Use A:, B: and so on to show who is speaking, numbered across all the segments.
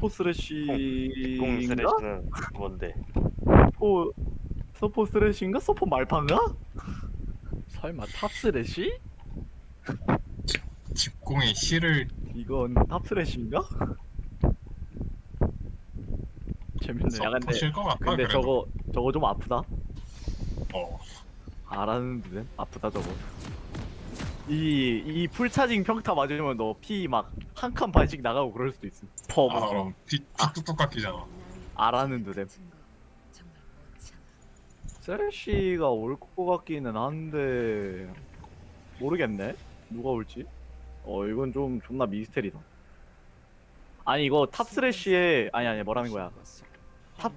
A: 서포
B: 공
A: 스레시인가?
B: 스레시는 뭔데?
A: 서포 서포 스레시인가? 서포 말판가?
C: 설마 탑스레시?
D: 직공의 실을
A: 이건 탑 스레시인가?
C: 재밌네.
A: 야, 근데-
D: 덮으실 것 같아
A: 근데
D: 그래도.
A: 저거 저거 좀 아프다.
D: 어
A: 알았는데 아프다 저거. 이 이 풀차징 평타 맞으면 너 피 막 한 칸 반씩 나가고 그럴 수도 있음. 퍼.
D: 아 그럼 피, 피 뚝뚝 깎이잖아
A: 알았는데 스레시가 올 것 같기는 한데 모르겠네. 누가 올지. 어 이건 좀 존나 미스테리다. 아니 이거 탑 스레시에 아니 아니 뭐라는 거야. 탑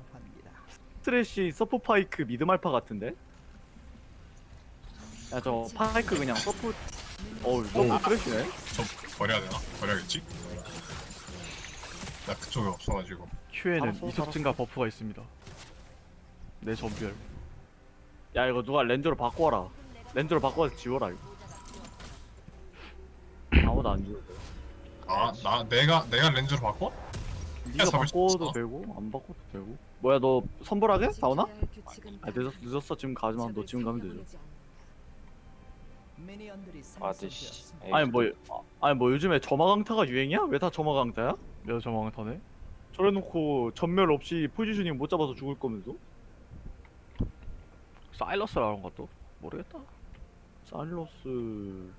A: 스레시 서포 파이크 미드 말파 같은데? 야 저 파이크 그냥 서포 어우 서포 스레시네?
D: 저 버려야 되나? 버려야겠지? 나 그쪽에 없어가지고
C: Q에는
A: 알았어,
C: 이속 증가 버프가 있습니다. 내 전별.
A: 야 이거 누가 렌즈로 바꿔라 렌즈로 바꿔서 지워라 이거 아무도 안 지워
D: 아나 내가 내가 렌즈로 바꿔? 잡을 수
A: 바꿔도
D: 있어.
A: 되고 안 바꿔도 되고 뭐야 너 선불하게? 다오나? 아 늦었, 늦었어 지금 가지마 너 지금 가면 되죠
B: 아저씨.
A: 아니 뭐 아, 아니 뭐 요즘에 점화 강타가 유행이야? 왜 다 점화 강타야?
C: 몇 점왕타네?
A: 저래놓고 전멸 없이 포지셔닝 못 잡아서 죽을 거면서
C: 사일러스라는 것도 모르겠다.
A: 사일러스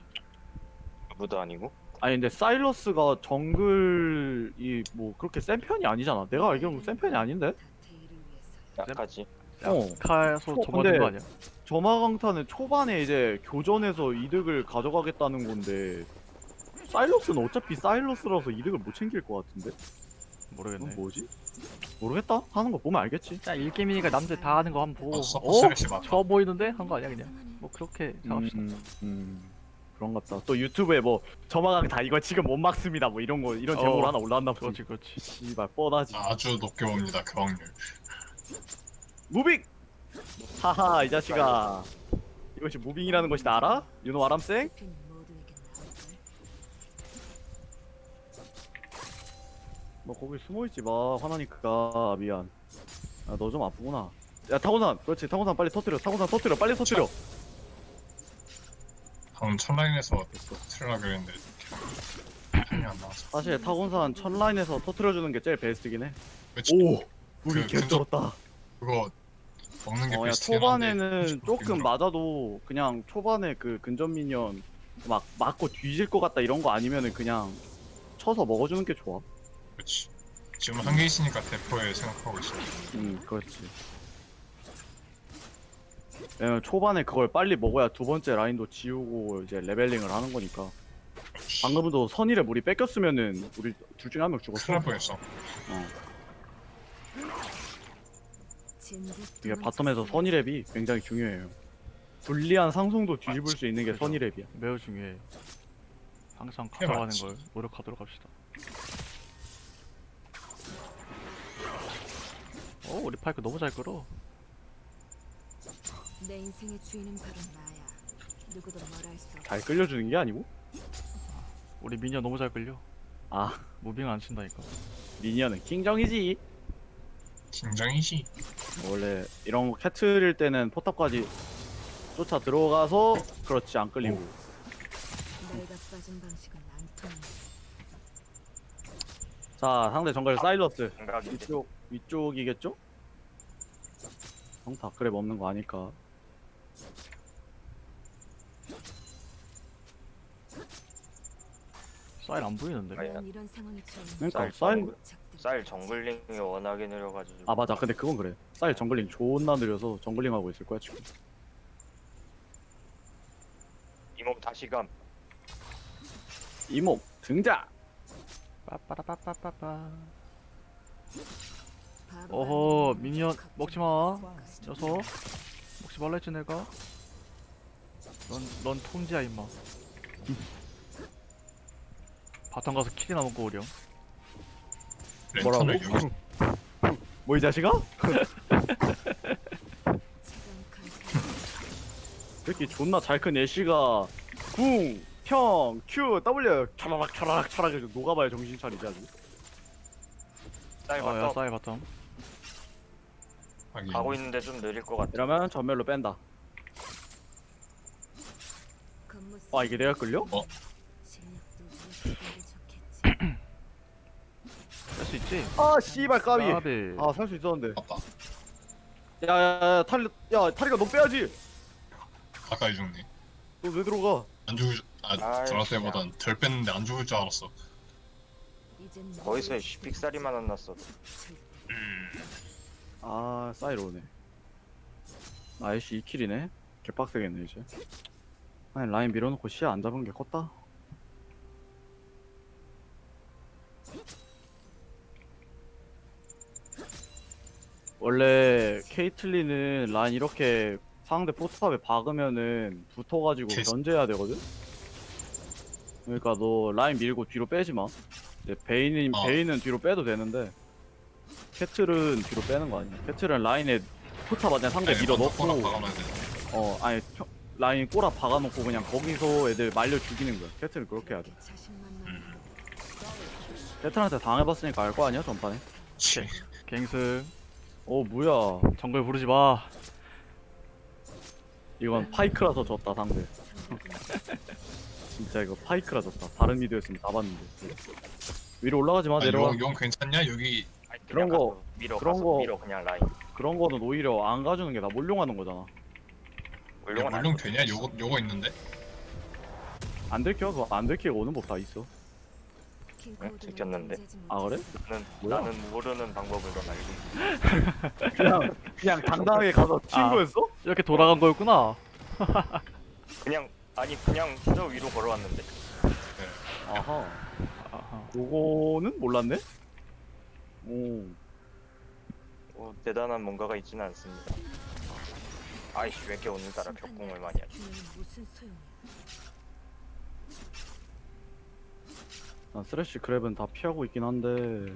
B: 무도 아니고?
A: 아니 근데 사일러스가 정글이 뭐 그렇게 센 편이 아니잖아 내가 알기로는 센 편이 아닌데?
B: 약하지.
A: 어
C: 카에서
A: 어,
C: 접어든
A: 근데-
C: 거 아니야?
A: 점화강타는 초반에 이제 교전에서 이득을 가져가겠다는 건데 사일러스는 어차피 사일러스라서 이득을 못 챙길 것 같은데?
C: 모르겠네.
A: 이건 뭐지? 모르겠다 하는 거 보면 알겠지
C: 자 일게임이니까 남들 다 하는 거 한번 보고
D: 어, 서포
C: 어?
D: 스레시
C: 좋아 보이는데? 한 거 아니야 그냥? 뭐 그렇게 생각합시다.
A: 음, 음, 그런갑다 또 유튜브에 뭐 점화강타 이거 지금 못 막습니다 뭐 이런 거 이런 제목으로
C: 어,
A: 하나 올라왔나 보지
C: 그렇지 그렇지.
A: 씨발 뻔하지
D: 아주 높게 봅니다 그 확률
A: 무빙! 하하 이 자식아 이것이 무빙이라는 것이다 알아? 유노 아람쌩? 너 거기 숨어있지 마 화나니까. 미안. 아 너 좀 아프구나. 야 타고산 그렇지 타고산 빨리 터뜨려 타고산 터뜨려 빨리 터뜨려.
D: 방금 첫 라인에서 틀으려고 했는데 힘이 안 나와서.
A: 사실 타고산 첫 라인에서 터뜨려주는 게 제일 베스트긴 해.
D: 그치.
A: 오! 우리
D: 그
A: 개
D: 근접-
A: 쩔었다.
D: 그거 먹는 게
A: 어, 야
D: 베스트긴
A: 초반에는
D: 한데
A: 조금
D: 힘들어.
A: 맞아도 그냥 초반에 그 근접 미니언 막 맞고 뒤질 것 같다 이런 거 아니면은 그냥 쳐서 먹어주는 게 좋아
D: 그치 지금 한 개 있으니까 대포에 생각하고 있어
A: 음, 그렇지. 왜냐면 초반에 그걸 빨리 먹어야 두 번째 라인도 지우고 이제 레벨링을 하는 거니까. 방금도 선일에 우리 뺏겼으면은 우리 둘 중에 한명 죽었어.
D: 큰일 날 뻔했어
A: 어. 이게 바텀에서 선일랩이 굉장히 중요해요. 불리한 상성도 뒤집을 수 있는 게. 선일랩이야.
C: 매우 중요해. 항상 가져가는
D: 맞지.
C: 걸 노력하도록 합시다. 오 우리 파이크 너무 잘 끌어.
E: 내 인생의 주인은 바로 나야. 누구도 뭘할수 없어.
A: 잘 끌려주는 게 아니고.
C: 우리 미니어 너무 잘 끌려.
A: 아,
C: 무빙 안 친다니까.
A: 미니언은 킹정이지.
D: 긴장이지
A: 원래 이런 거 캐틀일 때는 포탑까지 쫓아 들어가서 그렇지 안 끌리고.
E: 내가 빠진 방식은 안 통해.
A: 자 상대 정글 사일러스. 위쪽 위쪽이겠죠? 형다 그래 없는 거 아니까
C: 사일 안 보이는데.
B: 아니,
E: 이런.
A: 그러니까
B: 쌀
A: 사일
B: 정글- 쌀 정글링이 워낙에 느려가지고.
A: 아 맞아 근데 그건 그래 사일 정글링 존나 느려서 정글링 하고 있을 거야 지금
B: 이몸 다시 감.
A: 이목 등장
C: 빠빠라빠빠빠빠. 어허 미니언
E: 걱정
C: 먹지 마.
E: 마.
C: 녀석. 먹지 말랬지 내가. 넌 넌 통지야 임마. 바텀 가서 킬이나 먹고 오렴.
A: 뭐라고?
D: 여기
A: 뭐이 자식아? 이렇게 존나 잘 큰 애쉬가 궁, 평, Q, W 촤라락 촤라락 해서 녹아봐야 정신 차리지 아주
B: 쌀
C: 어, 야,
B: 바텀
C: 싸이 바텀.
D: 하긴
B: 가고 있는데 좀 느릴 것 같아.
A: 이러면 전멸로 뺀다. 와 이게 내가 끌려?
D: 어?
C: 할수 있지?
A: 아 씨발 까비.
C: 까비.
A: 아 살 수 있었는데.
D: 맞다
A: 야야야 탈리 야 탈리가 너 빼야지.
D: 가까이 죽네
A: 너 왜 들어가?
D: 안 죽을 줄- 아
B: 아이,
D: 저라스보단 덜 뺐는데 안 죽을 줄 알았어
B: 거기서 빅살이만 안 났어.
A: 아 사이로 오네. 아이씨 2킬이네. 개빡세겠네 이제. 아니 라인 밀어놓고 시야 안 잡은 게 컸다. 원래 케이틀리는 라인 이렇게 상대 포탑에 박으면은 붙어가지고
D: 제-
A: 견제해야 되거든. 그러니까 너 라인 밀고 뒤로 빼지 마. 이제 베인은
D: 어.
A: 베인은 뒤로 빼도 되는데 캐틀은 뒤로 빼는 거 아니야. 캐틀은 라인에 포탑 안에 상대 밀어 넣고 어 아니 펴- 라인 꼬라 박아놓고 그냥 거기서 애들 말려 죽이는 거야. 캐틀은 그렇게 해야 돼. 캐틀한테 당해봤으니까 알 거 아니야 전판에.
D: 치
C: 갱승.
A: 어 뭐야
C: 정글 부르지 마.
A: 이건 파이크라서 졌다 상대. 진짜 이거 파이크라 졌다. 다른 미드였으면 다 봤는데. 위로 올라가지 마
D: 아,
A: 내려와.
D: 용, 용 괜찮냐? 여기
A: 그런 거-
B: 가서 밀어
A: 그런
B: 가서
A: 거-
B: 밀어 그냥 라인.
A: 그런 거는 오히려 안 가주는 게 나 몰룡하는 거잖아.
D: 야,
B: 물론
D: 물론 되냐? 요거 요거 있는데
A: 안 들켜? 그거 안 들키고 오는 법 다 있어.
B: 응? 들켰는데.
A: 아, 그래?
B: 나는
A: 뭐야?
B: 나는 모르는 방법을 넌 알고. 있어.
A: 그냥 그냥 당당하게 가서 친
C: 아.
A: 거였어?
C: 이렇게 돌아간 거였구나.
B: 그냥 아니 그냥 저 위로 걸어왔는데.
A: 아하.
C: 아하.
A: 요거는 몰랐네? 오.
B: 어, 대단한 뭔가가 있지는 않습니다. 아이씨 왜 이렇게 오늘따라 벽공을 많이 하지?
E: 무슨 소용이야?
A: 난 쓰레쉬 그랩은 다 피하고 있긴 한데.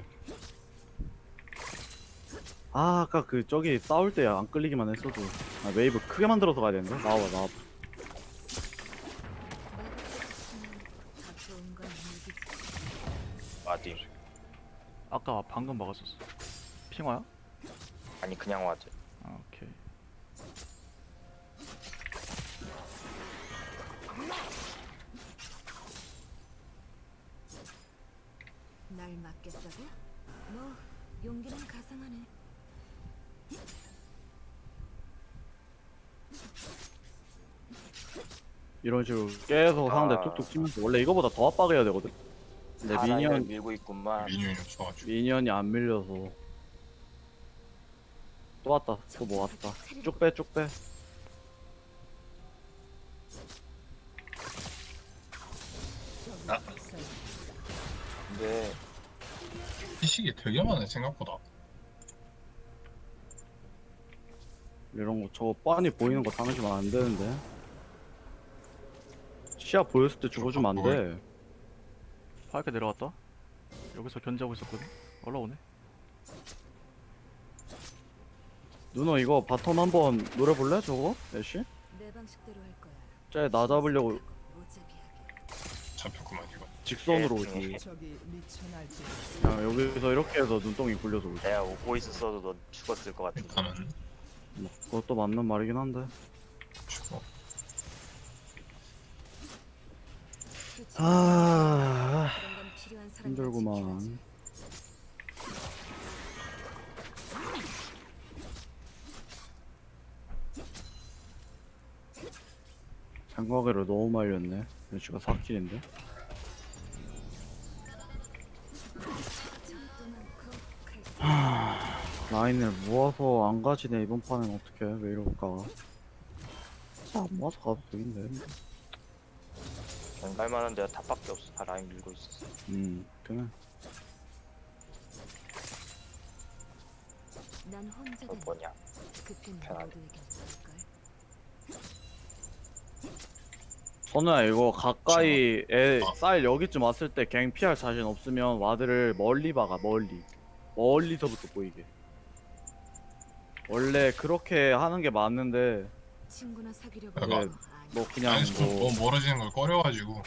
A: 아, 아까 그 저기 싸울 때 안 끌리기만 했어도. 아, 웨이브 크게 만들어서 가야 되는데? 나와봐, 나와봐.
C: 아까 방금 막았었어. 핑화야?
B: 아니 그냥 와드.
C: 아, 오케이.
E: 날 맡겠다고? 뭐 용기는 가상하네.
A: 이런 식으로 계속 상대
B: 아.
A: 툭툭 치면서 원래 이거보다 더 압박해야 되거든. 근데
B: 다 라인을
A: 미니언
B: 밀고 있구만.
D: 미니언이 없어가지고
A: 미니언이 안 밀려서 또 왔다. 또뭐 왔다. 쭉 빼, 쭉 빼.
B: 근데
D: 피식이 되게 많네 생각보다
A: 이런 거 저거 빤히 보이는 거 당해주면 안 되는데. 시야 보였을 때 죽어주면 안 돼.
C: 파이크 내려갔다. 여기서 견제하고 있었거든. 올라오네.
A: 누나 이거 바텀 한번 노려볼래? 저거? 애쉬?
E: 내 방식대로 할 거야.
A: 쟤나 잡으려고.
D: 잡혔구만 이거
A: 직선으로
B: 예,
A: 오지.
B: 예.
F: 저기 미쳐 날지
A: 그냥 여기서 이렇게 해서 눈덩이 굴려서 오지.
B: 내가 오고 있었어도 넌 죽었을 것 같은데.
D: 일단은
A: 뭐, 그것도 맞는 말이긴 한데.
D: 죽어
A: 아, 힘들구만. 장과계를 너무 말렸네. 애쉬가 4킬인데.
E: 적도 많고 칼
A: 라인을 모아서 안 가지네 이번 판은 어떻게 왜 이럴까? 안 모아서 가도 되 긴데.
B: 갈 만한 데가 답밖에 없어. 다 라인 밀고 있었어.
A: 음, 그냥
E: 난 혼자 그된
B: 뭐냐?
E: 없을걸.
A: 선우야 이거 가까이 애
D: 어.
A: 쌀 여기쯤 왔을 때 갱 피할 자신 없으면 와드를 멀리 박아 멀리 멀리서부터 보이게 원래 그렇게 하는 게 맞는데
E: 친구나 사귀려고 아니.
A: 뭐 그냥
D: 아니
A: 좀뭐
D: 너무 멀어지는 걸 꺼려가지고.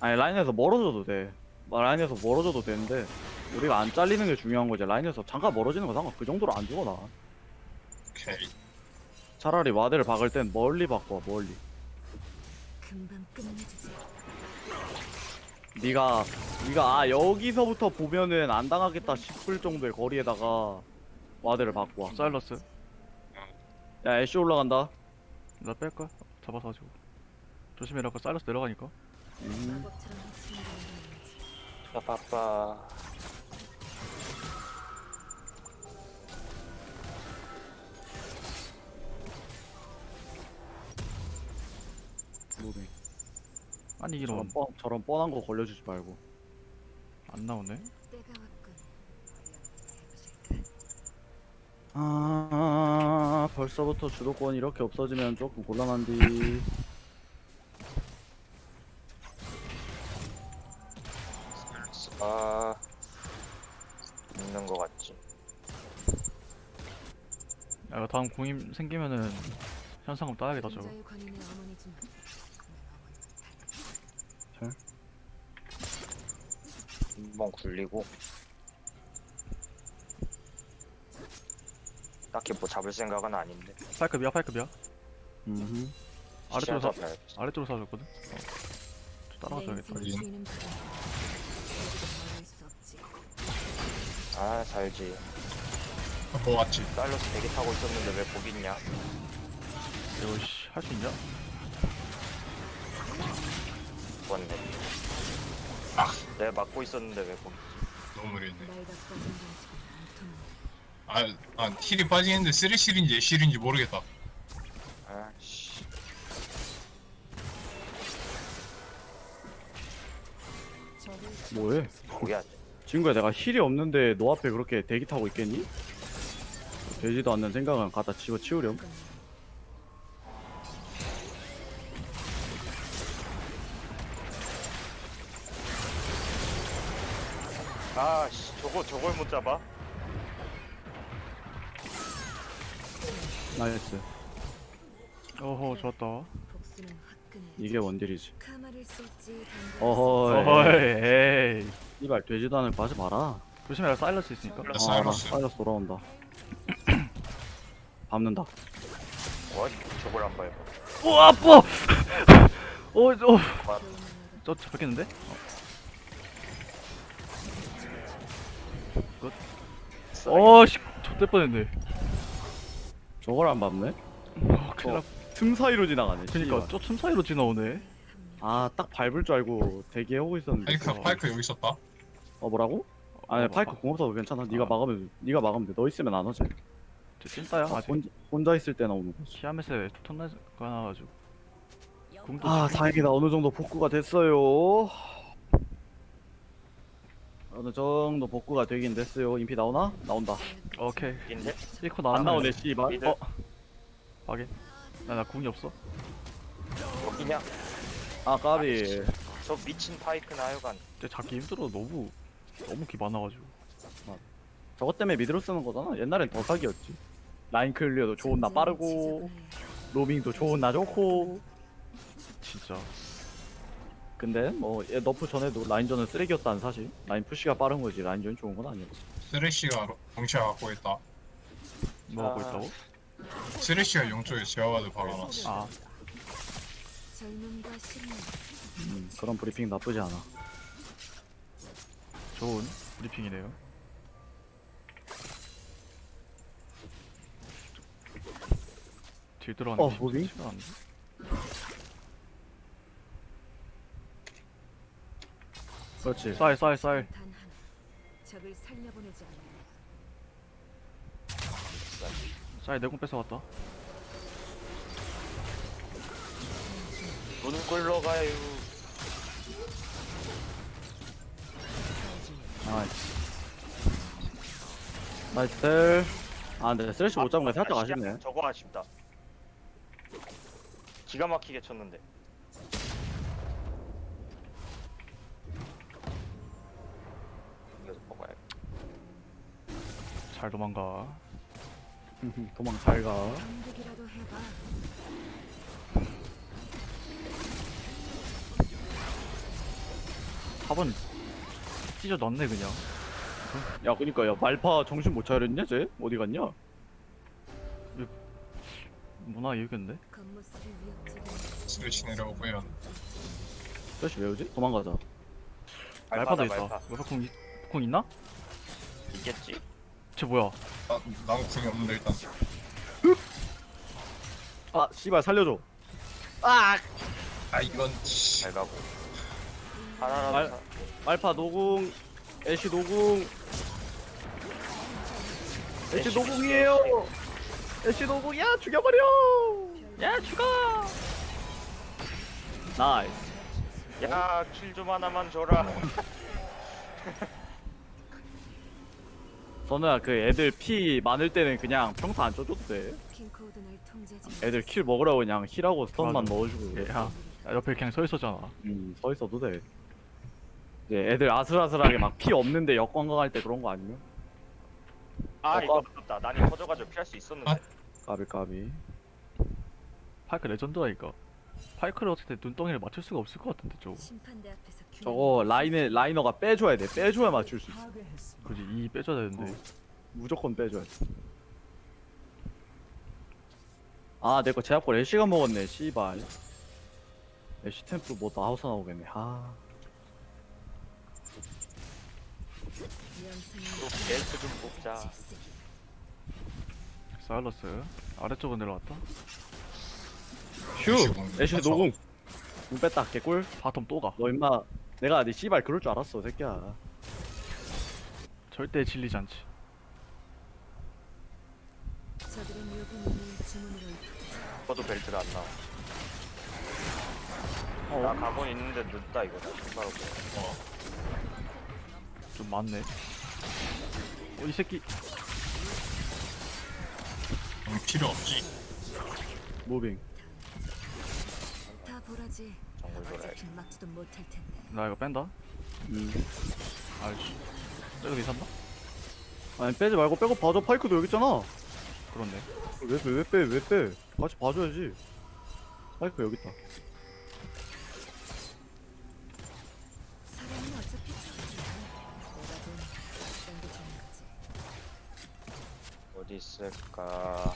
A: 아니 라인에서 멀어져도 돼. 라인에서 멀어져도 되는데 우리가 안 잘리는 게 중요한 거지. 라인에서 잠깐 멀어지는 거 상관 그 정도로 안 죽어 나.
D: 오케이.
A: 차라리 와드를 박을 땐 멀리 바꿔 멀리.
E: 금방 끝내주지.
A: 네가 네가 아 여기서부터 보면은 안 당하겠다 싶을 정도의 거리에다가 와드를 바꿔. 와.
C: 사일러스.
A: 야 애쉬 올라간다.
C: 나 뺄까? 잡아서 가지고 조심해라 그 사일러스 내려가니까
A: 음.
E: 나
B: 바빠.
A: 무빙
C: 아니
A: 저런,
C: 이런
A: 뻔, 저런 뻔한 거 걸려주지 말고
C: 안 나오네?
A: 아 벌써부터 주도권 이렇게 없어지면 조금 곤란한디
B: 아 있는 거 같지.
C: 야 이거 다음 공임 생기면은 현상금 따야겠다 저거
E: 자의 관인의 어머니지만
B: 한번 굴리고. 딱히 뭐 잡을 생각은 아닌데.
C: 파이크비야 파이크비야
A: 음.
C: 아래쪽으로
B: 시야가
C: 사
B: 별-
C: 아래쪽으로 사줬거든 어. 좀 따라가줘야겠다.
B: 아 살지.
D: 뭐 왔지?
B: 사일러스 대기 타고 있었는데 왜 거기 있냐?
C: 이거 씨할 수 있냐?
B: 죽었네.
D: 아.
B: 내가 막고 있었는데 왜 거기?
D: 너무 무리했네. 아, 아 힐이 빠지는데 쓰레실인지 애실인지 모르겠다.
B: 아씨.
A: 뭐해?
B: 뭐야?
A: 친구야 내가 힐이 없는데 너 앞에 그렇게 대기 타고 있겠니? 되지도 않는 생각은 갖다 집어 치우렴.
B: 아씨 저거 저걸 못 잡아?
A: 나이스
C: 어허 좋았다.
A: 이게 원딜이지 어허이.
C: 어허이 에이
A: 이발 되지도 않을 거 하지 마라
C: 조심해라 사일러스 있으니까
D: 나 사이러스.
A: 아, 사이러스 돌아온다 밟는다
B: 뭐 저걸 안 봐요.
C: 오 아파 어어
E: 쓸지.
C: 저 잡혔겠는데? 어, 어씨 좆될 뻔했네
A: 저걸 안 밟네?
C: 어 큰일
A: 나틈 사이로 지나가네
C: 그니까
A: 씨발.
C: 저 틈 사이로 지나오네
A: 아 딱 밟을 줄 알고 대기하고 있었는데
D: 파이크 파이크 여기 있었다.
A: 어 뭐라고? 아니
C: 어,
A: 파이크
C: 봐.
A: 공 없어도 괜찮아 네가
C: 아.
A: 막으면 네가 막으면 돼 너 있으면 안 오지
C: 저 찐따야 아직
A: 혼자, 혼자 있을 때나 오는 거지
C: 키아메스에 톤나가 나가지고 궁도
A: 아. 다행이다 어느 정도 복구가 됐어요 어느 정도 복구가 되긴 됐어요. 인피 나오나? 나온다.
C: 오케이.
B: 인데
C: 1코
A: 안
C: 나왔네.
A: 나오네 씨발.
B: 미드
A: 어?
C: 확인. 나나 궁이 없어?
B: 여기냐?
A: 아 까비.
B: 저 미친 파이크나 하여간.
C: 근데 잡기 힘들어. 너무 너무 기 많아가지고.
A: 저것 때문에 미드로 쓰는 거잖아. 옛날엔 더 사기였지. 라인 클리어도 좋은 나 빠르고 로밍도 좋은 나 좋고.
C: 진짜
A: 근데 뭐 얘 너프 전에도 라인전은 쓰레기였다는 사실 라인 푸시가 빠른 거지 라인전이 좋은 건 아니었지
D: 쓰레쉬가 공시가 갖고 있다.
C: 뭐 하고
B: 아.
C: 있다고?
D: 쓰레쉬가 용쪽에 제어가드 박아놨어.
C: 아
E: 젊음과 신념.
A: 음, 그런 브리핑 나쁘지 않아
C: 좋은 브리핑이네요 딜 들어가는
A: 어,
C: 게
A: 무빙?
C: 쉽지가 않네.
A: 그렇지
C: 쌀 쌀 쌀
E: 단 하나. 적을 살려보내지.
C: 쌀 내공 뺏어갔다
B: 눈 굴러가요.
A: 나이스 나이스 텔. 아 근데 쓰레쉬 못 잡은 게 살짝
B: 아,
A: 아쉽네
B: 저거 아쉽다. 기가 막히게 쳤는데.
C: 잘 도망가
A: 도망 잘 가
E: 반격이라도 해봐.
C: 탑은 찢어 넣네 그냥.
A: 야 그니까 야 말파 정신 못 차렸냐 쟤? 어디 갔냐?
C: 뭐나 이겼네.
E: 겉모습이 위협적인
D: 스위치 내려오고요.
A: 다시 외우지? 도망가자
C: 말파도 있어.
B: 말파
C: 말파 궁, 있- 궁 있나?
B: 이겠지?
C: 쟤 뭐야?
D: 나, 난 궁이 없는데 일단.
A: 아 씨발 살려줘.
D: 아! 이건 씨.
B: 잘 가고.
A: 말-
B: 사-
A: 말파 노궁 애쉬 노궁. 애쉬
B: 애쉬
A: 노궁이에요. 애쉬 노궁이야 죽여버려. 야 죽어! 나이스.
B: 야, 킬 좀 하나만 줘라.
A: 선우야 그 애들 피 많을 때는 그냥 평타 안 쳐줘도 돼 애들 킬 먹으라고 그냥 힐하고 스턴만
C: 맞아.
A: 넣어주고
C: 야, 야, 옆에 그냥 서 있었잖아.
A: 음, 서 있어도 돼 이제 애들 아슬아슬하게 막 피 없는데 역관광 할 때 그런 거 아니면?
B: 아,
A: 어,
B: 이거 아깝다. 난이 터져가지고 피할 수 있었는데.
D: 아.
A: 까비 까비
C: 파이크 레전드라니까. 파이크를 어떻게 눈덩이를 맞출 수가 없을 것 같은데 저.
E: 심판대 앞에서
A: 저거 라인에 라이너가 빼줘야 돼 빼줘야 맞출 수 있어
C: 굳이 이 빼줘야 되는데.
A: 어. 무조건 빼줘야 돼. 아, 내 거 제압골 애쉬가 먹었네, 씨발. 애쉬 템프 뭐 나와서 나오겠네. 아,
B: 벨트 좀 뽑자.
C: 사일러스 아래쪽으로 내려왔다.
A: 휴,
D: 애쉬.
A: 노궁. 궁 뺐다, 개꿀.
C: 바텀 또 가.
A: 너 임마, 내가 네 씨발 그럴 줄 알았어, 새끼야.
C: 절대 질리지 않지.
E: 주문으로
B: 저도 벨트가 안 나와. 나 가곤 있는데 늦다 이거. 나 신발 없고.
C: 좀 많네. 어, 이 새끼.
D: 음, 필요 없지.
A: 무빙.
E: 다 보라지
B: 정글 돌아야
E: 어차피 막지도 못할 텐데
C: 나 이거 뺀다.
A: 음.
C: 아이씨. 저거 이산다?
A: 아니, 빼지 말고 빼고 봐줘. 파이크도 여기 있잖아.
C: 그렇네.
A: 왜 빼, 왜 빼, 왜 빼? 같이 봐줘야지. 파이크 여기 있다.
E: 사람은 어차피 죽지 뭐라도 땡겨주는 거지
B: 어디 있을까?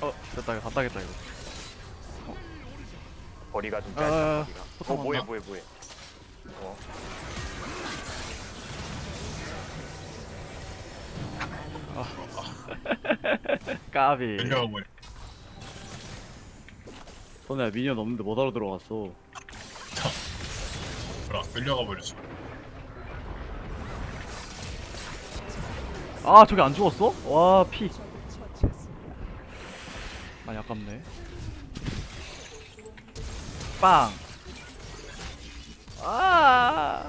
C: 어, 됐다. 이거 다 따겠다 이거.
B: 거리가 좀
C: 아,
B: 짧다. 거리가.
C: 포탑
B: 어, 뭐해
C: 왔나?
B: 뭐해 뭐해. 어,
C: 까비.
D: 밀려가 버려.
A: 선우야, 미니언 없는데 못 알아 들어갔어.
D: 뭐라 밀려가 버렸어.
C: 아, 저게 안 죽었어? 와, 피. 많이 아깝네. 빵. 아.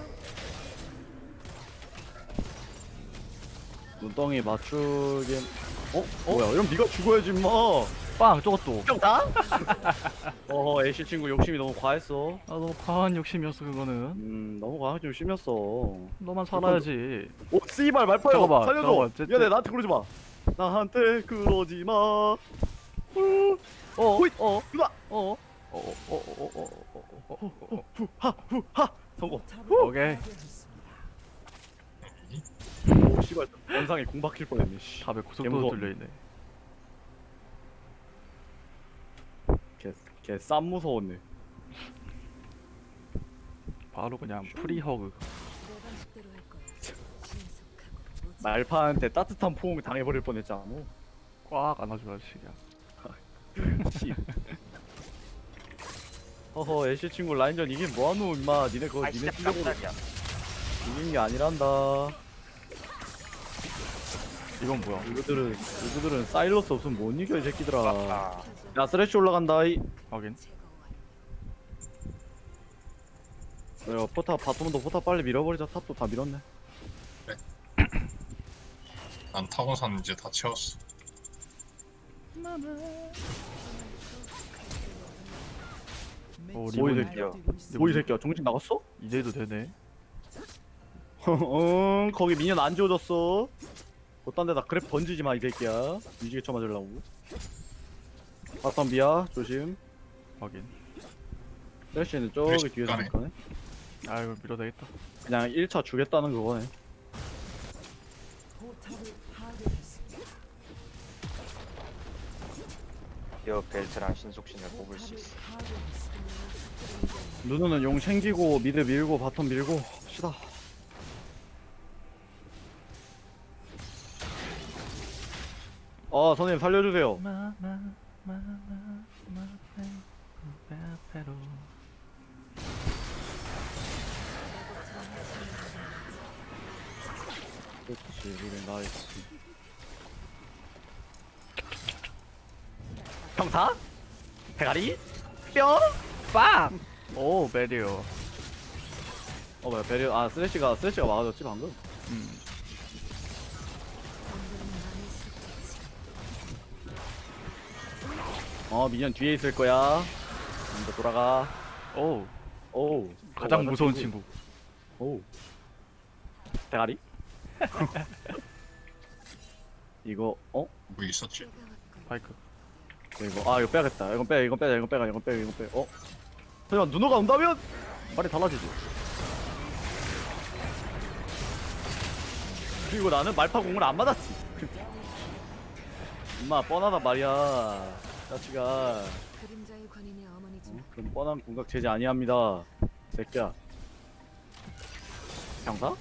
A: 눈덩이 맞추긴. 어? 뭐야? 이러면 네가 죽어야지, 임마.
C: 빵, 저것도.
A: 형 나? 어, 애쉬 친구 욕심이 너무 과했어.
C: 아, 너무 과한 욕심이었어, 그거는.
A: 음, 너무 과한 욕심이었어.
C: 너만 살아야지.
A: 오, 씨발 말파요.
C: 잠깐만,
A: 살려줘.
C: 잠깐만, 쟤-
A: 미안해,
C: 쟤-
A: 나한테 그러지 마. 나한테 그러지 마. 어,
C: 어,
A: 호잇.
C: 어,
A: 누나.
C: 어, 어, 어, 어, 어, 어, 어, 어, 어, 어.
A: 후하. 성공.
C: 오케이.
A: 오, 씨발. 원상에 공 박힐 뻔했네. 씨.
C: 탑에 고속도로
A: 개무서워.
C: 뚫려 있네.
A: 개, 개쌈 무서웠네.
C: 바로 그냥 프리허그.
E: 내 방식대로 할 거야 신속하고 무지
A: 말파한테 따뜻한 포옹 당해버릴 뻔했잖아.
C: 꽉 안아줘야지, 그냥.
A: 씨. 허허, 애쉬 친구 라인전 이긴 뭐하노, 임마. 니네 그거
B: 아
A: 니네
B: 진짜
A: 실력으로
B: 깜짝이야.
A: 이긴 게 아니란다.
C: 이건 뭐야?
A: 누구들은 누구들은 사일러스 없으면 못 이겨 이 새끼들아.
B: 아,
A: 야 쓰레쉬 올라간다. 이.
C: 확인.
A: 야 포탑 바텀도 포탑 빨리 밀어버리자. 탑도 다 밀었네.
D: 난 타고 산 이제 다 채웠어.
C: 오,
A: 뭐이
C: 리본
A: 새끼야.
C: 우리
A: 새끼야. 정신 나갔어?
C: 이제도 되네.
A: 응 거기 미니언 안 지워졌어. 어딴 데다 그랩 던지지 마 이 새끼야. 유지개 쳐맞으려고. 바텀 비야 조심.
C: 확인.
A: 쓰레쉬는 저기 뒤에서
D: 가네.
A: 가네.
C: 아이고 밀어도 되겠다
A: 그냥 1차 주겠다는 그거네.
B: 여 벨트랑 신속신을 뽑을 수 있어.
A: 누누는 용 챙기고 미드 밀고 바텀 밀고 합시다. 아 선생님 살려주세요. 그렇지 우리 나이스. 평타? 대가리? 뿅?
C: 빡! 오 메리오
A: 어 뭐야 베리 아 쓰레쉬가 쓰레쉬가 막아줬지 방금.
C: 음.
A: 어 미니언 뒤에 있을 거야. 먼저 돌아가.
C: 오
A: 오.
C: 가장
A: 오,
C: 무서운 친구
A: 오. 대가리? 이거 어?
D: 뭐 있었지?
C: 파이크
A: 이거 아 이거 빼야겠다. 이건 빼. 이건 빼자. 이건 빼가. 이건 빼. 이건 빼. 어? 하지만 누누가 온다면 말이 달라지지. 그리고 나는 말파 공을 안 맞았지. 엄마 뻔하단 말이야. 자치가
E: 그림자의 관인의 어머니지.
A: 어? 그럼 뻔한 공각 제재 아니합니다. 새끼야. 평타?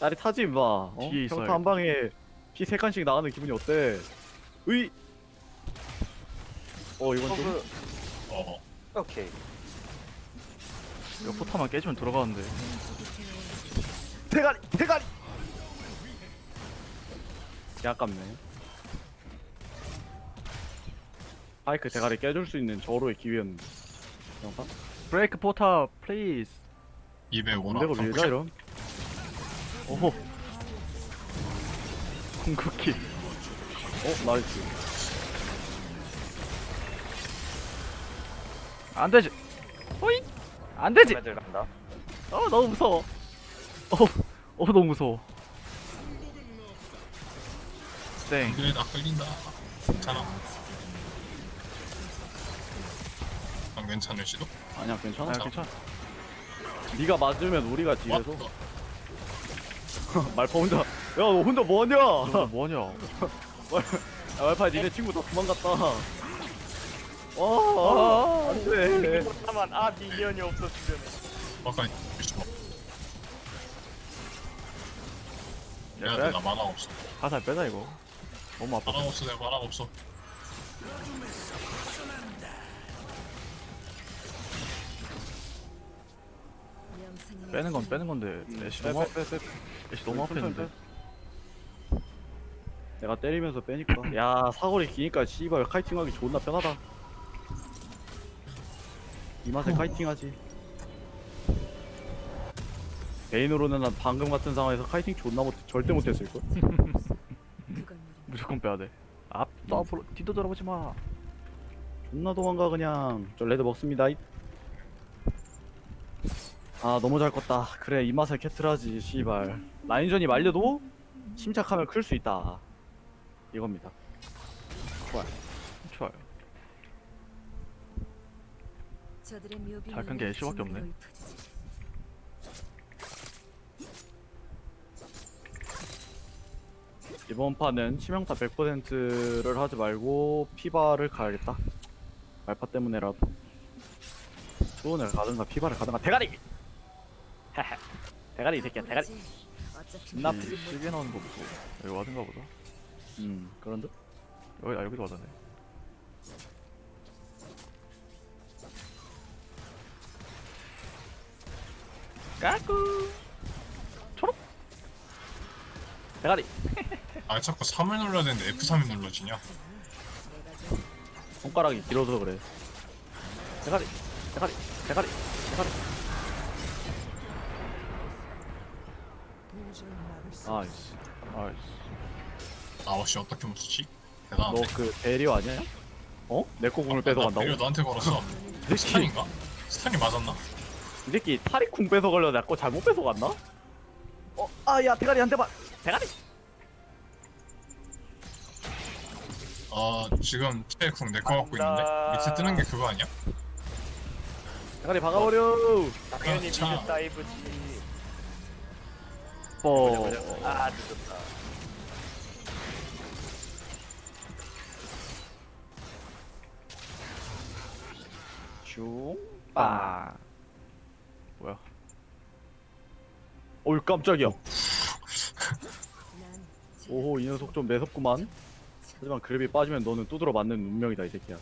A: 짜릿하지 임마. 어?
C: 뒤에.
A: 한 방에 피세 칸씩 나가는 기분이 어때? 의. 어 이건 좀
B: 허그.
D: 어
B: 오케이.
C: 이거 포탑만 깨지면 들어가는데
A: 대가리 대가리. 개 아깝네. 파이크 대가리 깨줄 수 있는 저로의 기회였는데. 평타?
C: 브레이크 포탑 플리즈
D: 205라
A: 뭔데가 밀자 이런?
C: 오호 궁극기
A: 어 나이스.
C: 안 되지. 호이 안 되지.
B: 애들 간다.
C: 어 너무 무서워. 어, 어 너무 무서워. 땡.
D: 근데 나 끌린다. 괜찮아. 안 괜찮을지도?
A: 아니야 괜찮아.
C: 아, 괜찮아.
A: 네가 맞으면 우리가 뒤에서.
D: 와,
A: 말파 혼자. 야 너 혼자 뭐하냐?
C: 너 뭐하냐?
A: 야 말파 니네 친구 다 도망갔다
C: 아.
A: 와 안돼
B: 다만 아 미니언이 없었으면.
D: 아까 미쳐
C: 야,
D: 야. 나 만화 없어.
C: 가살 빼자 이거 너무 아파
D: 만화 없어, 내가 만화 없어.
C: 빼는 건 빼는 건데 애쉬 너무 앞 애쉬 너무 앞에 있는데
A: 내가 때리면서 빼니까 야 사거리 기니까 씨발 카이팅하기 존나 편하다 이 맛에 카이팅하지. 개인으로는 난 방금 같은 상황에서 카이팅 존나 못 절대 못했을걸.
E: 그건 말이야.
C: 무조건 빼야 돼. 앞도 앞으로 뒤도 돌아보지 마.
A: 존나 도망가 그냥. 저 레드 먹습니다. 이. 아 너무 잘 껐다. 그래 이 맛에 캐틀하지 씨발. 라인전이 말려도 침착하면 클 수 있다. 이겁니다.
C: 좋아요 잘큰 게 애쉬밖에 없네.
A: 이번 판은 치명타 100%를 하지 말고 피바를 가야겠다. 말파 때문에라도. 수원을 가든가 피바를 가든가. 대가리! 헤헤. 대가리 이 새끼야 대가리.
E: 어차피
C: 나이 시계 나오는 거 보고. 여기 와든가 보다.
A: 음 그런데?
C: 여기 아 여기도 와다네 까꾸
A: 대가리!
D: 아, 자꾸 3을 눌러야 되는데 F3이 눌러지냐?
A: 손가락이 길어서 그래 대가리! 대가리! 대가리! 대가리! 아이씨
C: 아이씨
D: 아우씨, 어떻게 묻었지? 대단한데.
A: 너그 대리어 아니야? 어? 내 거 공을
D: 나
A: 뺏어간다고?
D: 배려 너한테 걸었어. 스탄인가? 스탄이 맞았나?
A: 이 새끼 타리쿵 뺏어가려 내거 잘못 뺏어 갔나? 어? 아 야 대가리 한 대만! 대가리!
D: 아, 지금 체이쿵 내거 갖고 있는데? 밑에 뜨는 게 그거 아니야?
A: 대가리 박아버려
B: 당연히
D: 자.
B: 미드 다이브지.
C: 뻐.
B: 아 늦었다.
A: 슝
C: 빠. 뭐야?
A: 어이 깜짝이야
E: 난
A: 오호 이 녀석 좀 매섭구만 하지만 그랩이 빠지면 너는 두드러 맞는 운명이다 이 새끼야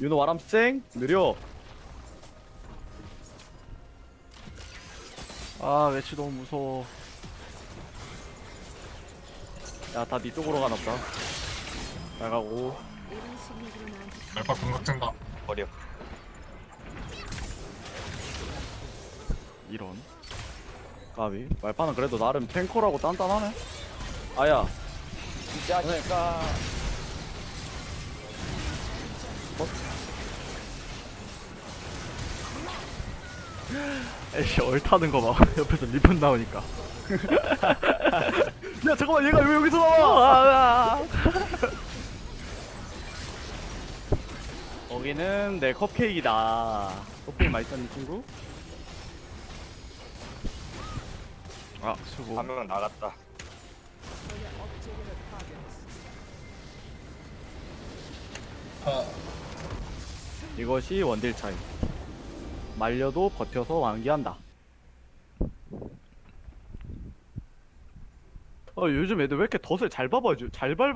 A: 윤호 와람쌩 느려
C: 아 외치 너무 무서워.
A: 야다 니 쪽으로 가나 보다 잘 가고
E: 이런 식으로 나한테
D: 말파 공격된다.
B: 버려.
C: 이런.
A: 까비 말파는 그래도 나름 탱커라고 단단하네 아야
B: 이 자식아.
C: 애쉬 얼타는 거 봐. 옆에서 리본 나오니까.
A: 야 잠깐만 얘가 왜 여기서 나와
C: 아,
A: 거기는 내 컵케이크다 컵케이크 맛있었니 친구?
C: 아 수고.
B: 한명 나갔다.
D: 아,
A: 이것이 원딜 차이 말려도 버텨서 완기한다 어 요즘 애들 왜 이렇게 덫을 잘 밟아줘 잘 밟아